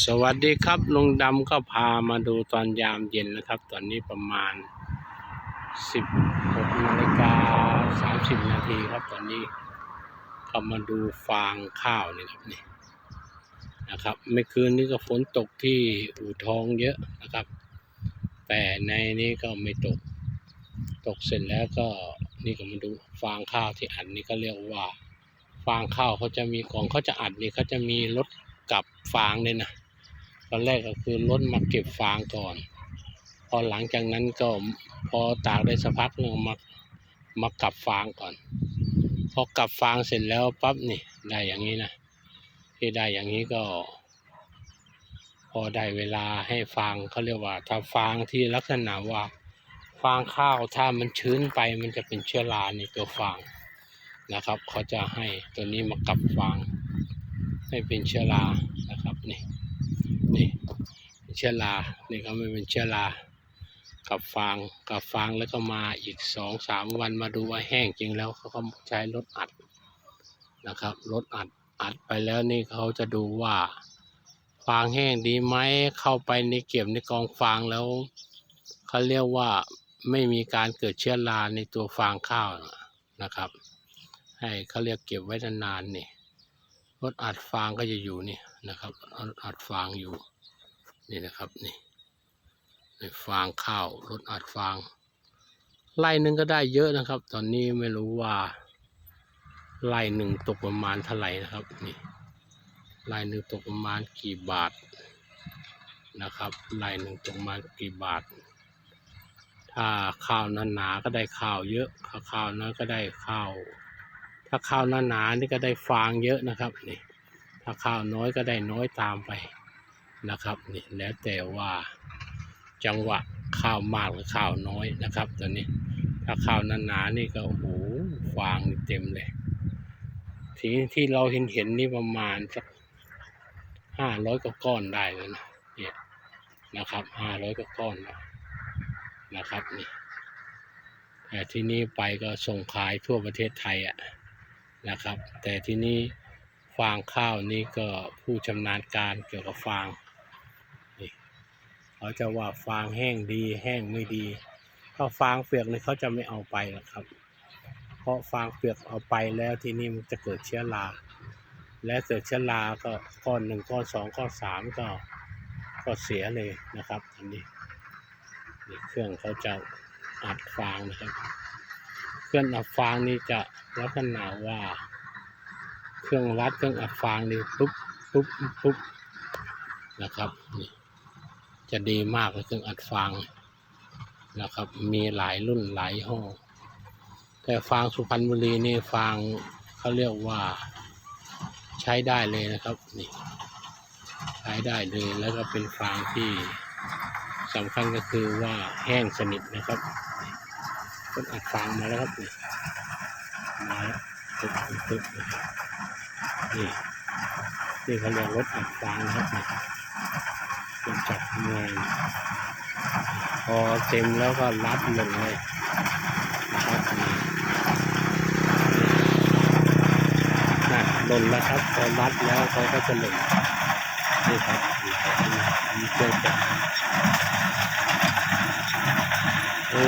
สวัสดีครับลุงดำก็พามาดูตอนยามเย็นนะครับ ตอนนี้ประมาณ 16นาฬิกา30 นาทีครับตอนนี้เข้ามาดูฟางข้าวนี่ครับนี่นะครับเมื่อคืนนี้ก็ฝนตกที่อู่ทองเยอะนะครับ แต่ในนี้ก็ไม่ตก ตกเสร็จแล้วก็นี่ก็มาดูฟางข้าวที่อัดนี่ก็เรียกว่า ฟางข้าวเขาจะมีของเขาจะอัดนี่เขาจะมีรถกลับฟางเลยนะ ตอนแรกก็คือรถมาเก็บฟางก่อน พอหลังจากนั้นก็พอตากได้สักพักหนึงมามากลับฟางก่อน พอกลับฟางเสร็จแล้วปั๊บนี่ได้อย่างนี้นะที่ได้อย่างนี้ก็ พอได้เวลาให้ฟางเขาเรียกว่า ถ้าฟางที่ลักษณะว่าฟางข้าวถ้ามันชื้นไปมันจะเป็นเชื้อราในตัวฟางนะครับเขาจะให้ตัวนี้มากลับฟางให้เป็นเชื้อรานะครับนี่ นี่เชื้อรานี่ก็ไม่เป็นเชื้อรากับฟางกับฟางแล้วก็มาอีกสองสามวันมาดูว่าแห้งจริงแล้วเขาก็ใช้รถอัดนะครับรถอัดอัดไปแล้วนี่เขาจะดูว่าฟางแห้งดีไหมเข้าไปในเก็บในกองฟางแล้วเขาเรียกว่าไม่มีการเกิดเชื้อราในตัวฟางข้าวนะครับ ให้เขาเรียกเก็บไว้นานๆนี่รถอัดฟางก็จะอยู่นี่ นะครับรถอัดฟางอยู่นี่นะครับนี่นี่ฟางข้าวรถอัดฟางไล่หนึ่งก็ได้เยอะนะครับ ตอนนี้ไม่รู้ว่าไล่หนึ่งตกประมาณเท่าไหร่นะครับนี่ไล่หนึ่งตกประมาณกี่บาทนะครับไล่หนึ่งตกประมาณกี่บาท ถ้าข้าวหนาๆก็ได้ข้าวเยอะถ้าข้าวน้อยก็ได้ข้าว ถ้าข้าวหนาๆนี่ก็ได้ฟางเยอะนะครับนี่ ถ้าข้าวน้อยก็ได้น้อยตามไปนะครับนี่แล้วแต่ว่าจังหวะข้าวมากหรือข้าวน้อยนะครับตอนนี้ ถ้าข้าวหนาๆนี่ก็โอ้โหฟางเต็มเลย ทีที่เราเห็นเห็นนี่ประมาณสักห้าร้อยกว่าก้อนได้เลยนะเนี่ยนะครับห้าร้อยกว่าก้อนนะนะครับนี่แต่ที่นี่ไปก็ส่งขายทั่วประเทศไทยอะนะครับ แต่ที่นี่างข้าวนี่ก็ผู้ชำนาญการเกี่ยวกับฟางนี่เขาจะว่าฟางแห้งดีแห้งไม่ดี ถ้าฟางเปียกนี่เขาจะไม่เอาไปหรอกครับ เพราะฟางเปียกเอาไปแล้วที่นี่มันจะเกิดเชื้อรา และเกิดเชื้อราก็ก้อนหนึ่งก้อนสองก้อนสามก็ก็เสียเลยนะครับอันนี้นี่เครื่องเขาจะอัดฟางนะครับ เครื่องอัดฟางนี่จะลักษณะว่า เครื่องรัดเครื่องอัดฟางนี่ปุ๊บปุ๊บปุ๊บนะครับนี่จะดีมากเลยเครื่องอัดฟางนะครับ มีหลายรุ่นหลายห้อแต่ฟางสุพรรณบุรีนี่ฟางเขาเรียกว่าใช้ได้เลยนะครับนี่ใช้ได้เลยแล้วก็เป็นฟางที่สำคัญก็คือว่าแห้งสนิทนะครับต้นอัดฟางมาแล้วครับนี่มาแล้วตึ๊บตึ๊บตึ๊บนะครับ นี่นี่เขาเรียกรถอัดฟางนะครับเป็นจับเงินพอเต็มแล้วก็รัดลงเลยนะครับนี่น่ะหล่นแล้วครับพอรัดแล้วเขาก็จะหล่นนี่ครับมีเครื่องจักรโอ้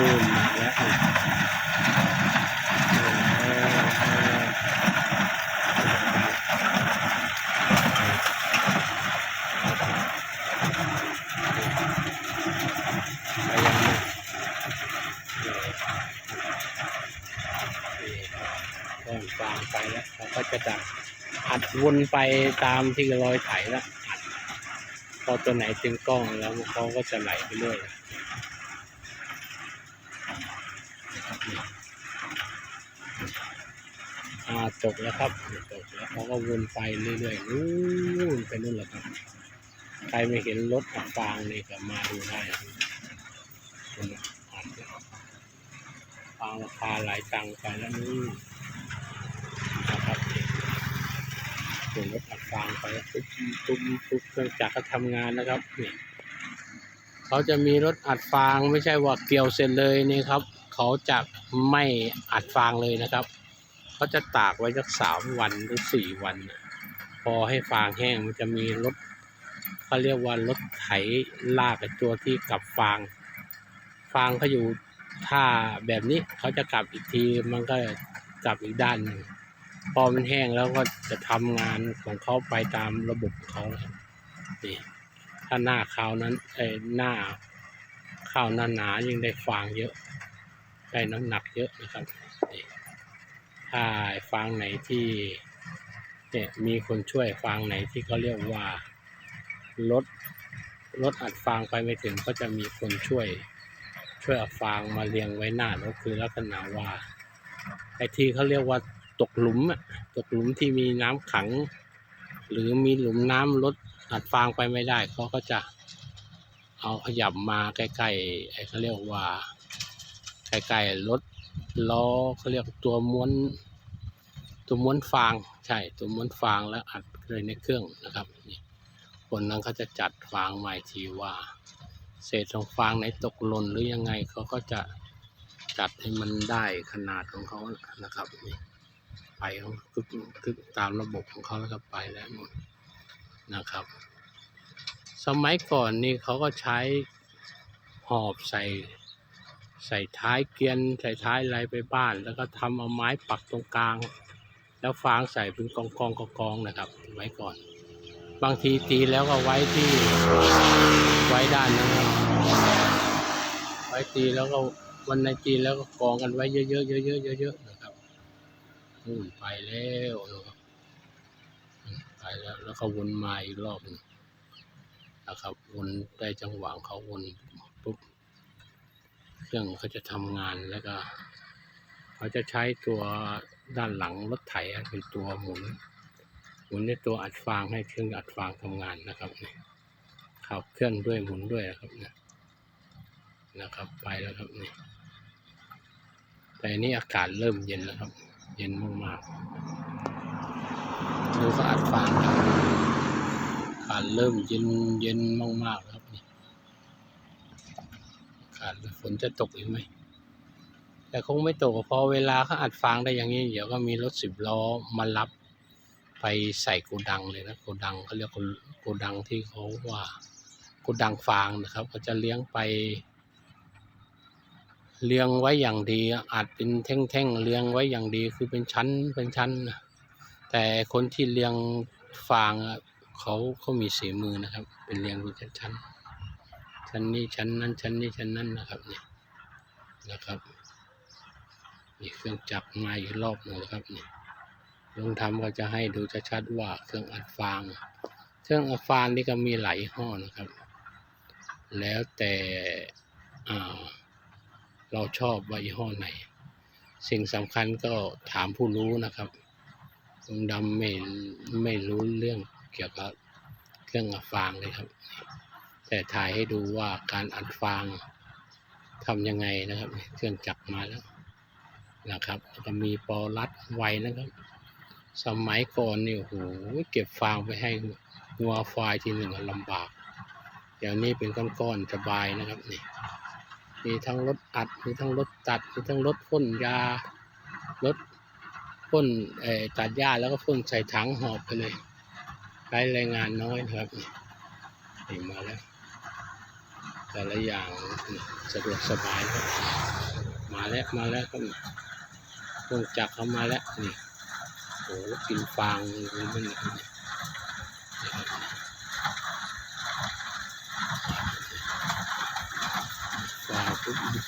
แล้วก้อนฟางไปแล้วเขาก็จะดักอัดวนไปตามที่รอยไถแล้วอัดพอตัวไหนตึงกล้องแล้วเขาก็จะไหลไปเรื่อยอ่าตกแล้วครับตกแล้วเขาก็วนไปเรื่อยๆนู่นไปนู่นแหละครับใครไม่เห็นรถอัดฟางนี่ก็มาดูได้นะอัดวฟางราคาหลายตังค์ไปแล้วนี่ นะครับเห็นรถอัดฟางไปปุ๊บปุ๊บปุ๊บเครื่องจักรก็ทำงานนะครับนี่เขาจะมีรถอัดฟางไม่ใช่ว่าเกี่ยวเสร็จเลยนี่ครับ เขาจะไม่อัดฟางเลยนะครับเขาจะตากไว้สักสามวันหรือสี่วัน พอให้ฟางแห้งมันจะมีรถเขาเรียกว่ารถไถลากตัวที่กลับฟาง ฟางเขาอยู่ท่าแบบนี้เขาจะกลับอีกทีมันก็กลับอีกด้านหนึ่ง พอมันแห้งแล้วก็จะทำงานของเขาไปตามระบบของเขานี่ถ้าหน้าข้าวนั้นไอ้หน้าข้าวหน้าหนายิ่งได้ฟางเยอะ ได้น้ำหนักเยอะนะครับนี่ถ้าฟางไหนที่เนี่ยมีคนช่วยฟางไหนที่เขาเรียกว่าลดลดอัดฟางไปไม่ถึงก็จะมีคนช่วย ช่วยเอาฟางมาเรียงไว้หน้ารถคือลักษณะว่าไอ้ที่เขาเรียกว่า ตกหลุมอะตกหลุมที่มีน้ำขัง หรือมีหลุมน้ำลดอัดฟางไปไม่ได้เขาก็จะเอาขยับมาใกล้ๆไอ้เขาเรียกว่าใกล้ๆรถล้อเขาเรียกตัวม้วน ตัวม้วนฟางใช่ตัวม้วนฟางแล้วอัดเลยในเครื่องนะครับนี่คนนั้นเขาจะจัดฟางมาอีกทีว่า เศษของฟางไหนตกหล่นหรือยังไงเขาก็จะจัดให้มันได้ขนาดของเขานะครับนี่ ไปของคึกคึกตามระบบของเขาแล้วก็ไปแล้วหมดนะครับ สมัยก่อนนี่เขาก็ใช้หอบใส่ ใส่ท้ายเกียน ใส่ท้ายอะไรไปบ้าน แล้วก็ทำเอาไม้ปักตรงกลาง แล้วฟางใส่เป็นกองกองกองกองนะครับไว้ก่อน บางทีตีแล้วก็ไว้ที่ไว้ด้านนั้นครับไว้ตีแล้วก็วันในตีแล้วก็กองกันไว้เยอะๆเยอะๆเยอะๆ นู่นไปแล้วนะครับไปแล้ว แล้วก็วนมาอีกรอบหนึงนะครับวนได้จังหวะของเขาวนปุ๊บเครื่องเขาจะทำงานแล้วก็เขาจะใช้ตัวด้านหลังรถไถเป็นตัวหมุน หมุนในตัวอัดฟางให้เครื่องอัดฟางทำงานนะครับเนี่ยขับเคลื่อนด้วยหมุนด้วยนะครับเนี่ยนะครับไปแล้วครับนี่แต่อันนี้อากาศเริ่มเย็นแล้วครับ เย็นมากๆดูเขาอัดฟางครับอากาศเริ่มเย็นเย็นมากๆแล้วครับนี่ขาดฝนจะตกอีกไหม แต่คงไม่ตกเพอเวลาเขาอัดฟางได้อย่างนี้ เดี๋ยวก็มีรถสิบล้อมารับไปใส่โกดังเลยนะโกดังเขาเรียกโกดังที่เขาว่าโกดังฟางนะครับเขาจะเลี้ยงไป เลี้ยงไว้อย่างดีอัดเป็นแท่งๆเลี้ยงไว้อย่างดีคือเป็นชั้นเป็นชั้น แต่คนที่เลี้ยงฟางเขาเขามีสีมือนะครับ เป็นเลี้ยงเป็นชั้น ชั้นนี้ชั้นนั้นชั้นนี้ชั้นนั้นนะครับเนี่ยนะครับนี่เครื่องจักรมาอีกรอบหนึ่งนะครับนี่ลุงทำก็จะให้ดูชัดๆว่าเครื่องอัดฟาง เครื่องอัดฟางนี่ก็มีหลายยี่ห้อนะครับ แล้วแต่อ่า เราชอบว่ายี่ห้อไหน สิ่งสำคัญก็ถามผู้รู้นะครับลุงดำไม่ไม่รู้เรื่องเกี่ยวกับเครื่องอัดฟางเลยครับ แต่ถ่ายให้ดูว่าการอัดฟางทำยังไงนะครับ เครื่องจักรมาแล้วนะครับแล้วก็มีปอรัดไวนะครับ สมัยก่อนนี่โอ้โหเก็บฟางไปให้งัวควายทีหนึ่งลำบากเดี๋ยวนี้เป็นก้อนๆสบายนะครับนี่ มีทั้งรถอัด มีทั้งรถตัด มีทั้งรถพ่นยา รถพ่นตัดหญ้าแล้วก็พ่นใส่ถังหอบไปเลยใช้แรงงานน้อยนะครับนี่นี่มาแล้ว แต่ละอย่างสะดวกสบายครับมาแล้วมาแล้วครับเครื่องจักเข้ามาแล้วนี่โอ้กินฟางมันมันฟาง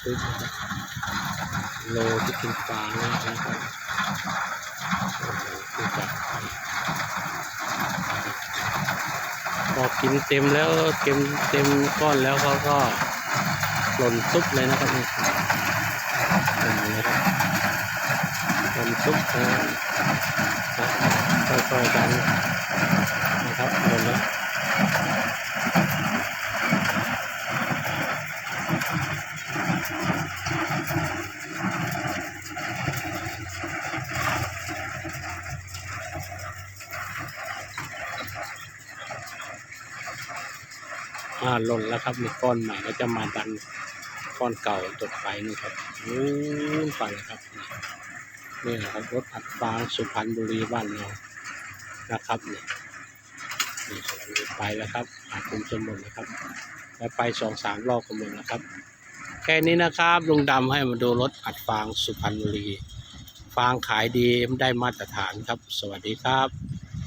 ปุ๊บปุ๊บนะครับโลที่กินฟางนะครับโอ้โหจักรพอกินเต็มแล้วเต็มเต็มก้อนแล้วเขาก็หล่นซุปเลยนะครับนี่หล่นเลยครับหล่นซุปนะค่อยๆดันนะครับหล่นแล้ว อ่าหล่นแล้วครับมีก้อนใหม่ก็จะมาดันก้อนเก่าตกไปนี่ครับนู้นไปครับนี่นะครับรถอัดฟางสุพรรณบุรีบ้านเรานะครับเนี่นี่ไปแล้วครับอาคุมจนหมดนะครับ แล้วไปสองสามรอบก็หมดแล้วครับ แค่นี้นะครับลุงดำให้มาดูรถอัดฟางสุพรรณบุรี ฟางขายดีได้มาตรฐานครับ สวัสดีครับ